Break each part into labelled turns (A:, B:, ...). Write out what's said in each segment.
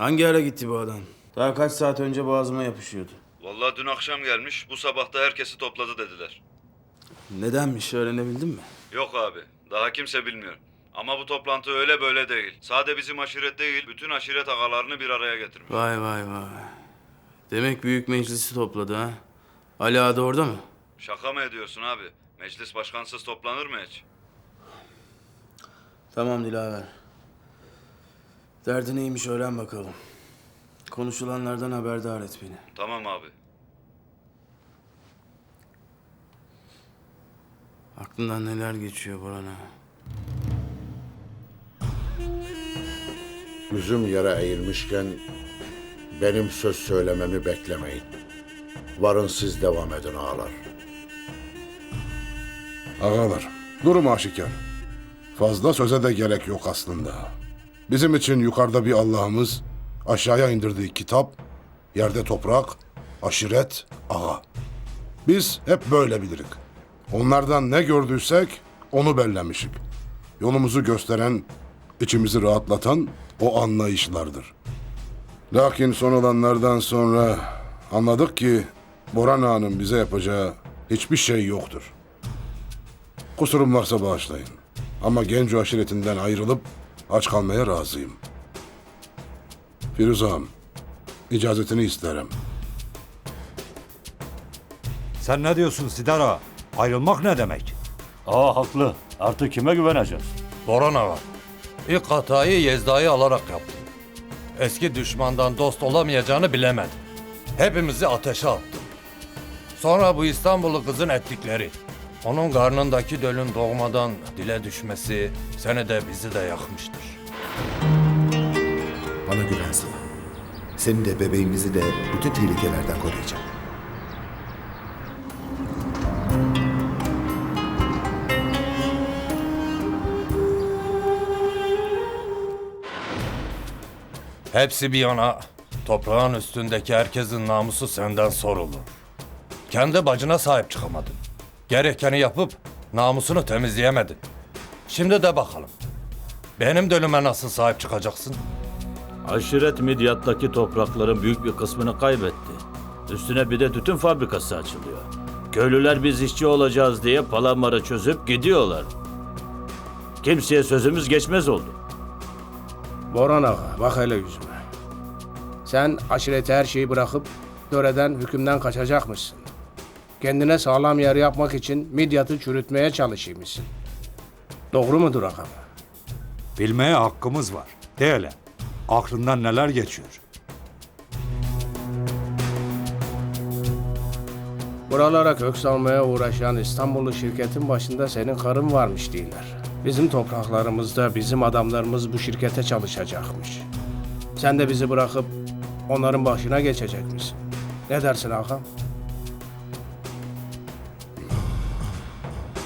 A: Hangi ara gitti bu adam? Daha kaç saat önce boğazıma yapışıyordu.
B: Vallahi dün akşam gelmiş, bu sabah da herkesi topladı dediler.
A: Nedenmiş öğrenebildin mi?
B: Yok abi, daha kimse bilmiyor. Ama bu toplantı öyle böyle değil. Sade bizim aşiret değil, bütün aşiret ağalarını bir araya getirmiş.
A: Vay vay vay. Demek büyük meclisi topladı ha. Ali Ağa da orada mı?
B: Şaka mı ediyorsun abi? Meclis başkansız toplanır mı hiç?
A: Tamam Dilaver. Derdi neymiş öğren bakalım. Konuşulanlardan haberdar et beni.
B: Tamam abi.
A: Aklından neler geçiyor Boran ağa?
C: Yüzüm yere eğilmişken benim söz söylememi beklemeyin. Varın siz devam edin ağalar.
D: Ağalar, durum aşikar. Fazla söze de gerek yok aslında. Bizim için yukarıda bir Allah'ımız, aşağıya indirdiği kitap, yerde toprak, aşiret, ağa. Biz hep böyle bilirik. Onlardan ne gördüysek onu bellemişik. Yolumuzu gösteren, içimizi rahatlatan o anlayışlardır. Lakin son olanlardan sonra anladık ki Boran Ağa'nın bize yapacağı hiçbir şey yoktur. Kusurum varsa bağışlayın. Ama Genco aşiretinden ayrılıp aç kalmaya razıyım. Firuze Ağam, icazetini isterim.
E: Sen ne diyorsun Sidara? Ayrılmak ne demek?
F: Aa haklı. Artık kime güveneceğiz?
G: Boran Ağa, ilk hatayı Yezda'yı alarak yaptı. Eski düşmandan dost olamayacağını bilemedi. Hepimizi ateşe attı. Sonra bu İstanbullu kızın ettikleri. Onun karnındaki dölün doğmadan dile düşmesi seni de bizi de yakmıştır.
H: Bana güvensin. Seni de bebeğimizi de bütün tehlikelerden koruyacağım.
G: Hepsi bir yana, toprağın üstündeki herkesin namusu senden sorulur. Kendi bacına sahip çıkamadın. Gerekeni yapıp namusunu temizleyemedin. Şimdi de bakalım. Benim dölüme nasıl sahip çıkacaksın?
F: Aşiret Midyat'taki toprakların büyük bir kısmını kaybetti. Üstüne bir de tütün fabrikası açılıyor. Köylüler biz işçi olacağız diye palamarı çözüp gidiyorlar. Kimseye sözümüz geçmez oldu.
I: Boran ağa bak hele yüzüme. Sen aşirete her şeyi bırakıp töreden hükümden kaçacakmışsın. Kendine sağlam yer yapmak için Midyat'ı çürütmeye çalışıymışsın. Doğru mudur ağam?
E: Bilmeye hakkımız var. De hele. Aklından neler geçiyor?
I: Buralara kök salmaya uğraşan İstanbullu şirketin başında senin karın varmış değiller. Bizim topraklarımızda bizim adamlarımız bu şirkete çalışacakmış. Sen de bizi bırakıp onların başına geçecekmişsin. Ne dersin ağam?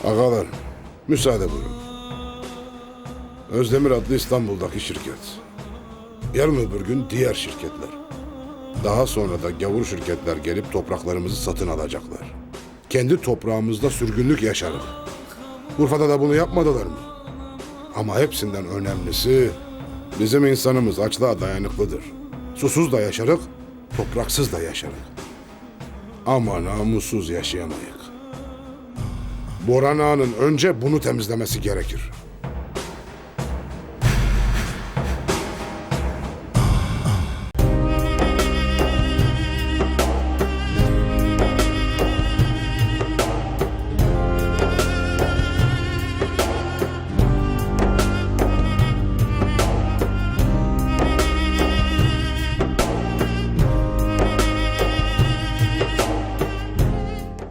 D: Ağalar, müsaade buyurun. Özdemir adlı İstanbul'daki şirket. Yarın öbür gün diğer şirketler. Daha sonra da gavur şirketler gelip topraklarımızı satın alacaklar. Kendi toprağımızda sürgünlük yaşarız. Urfa'da da bunu yapmadılar mı? Ama hepsinden önemlisi bizim insanımız açlığa dayanıklıdır. Susuz da yaşarık, topraksız da yaşarık. Ama namussuz yaşayamayık. Boran Ağa'nın önce bunu temizlemesi gerekir.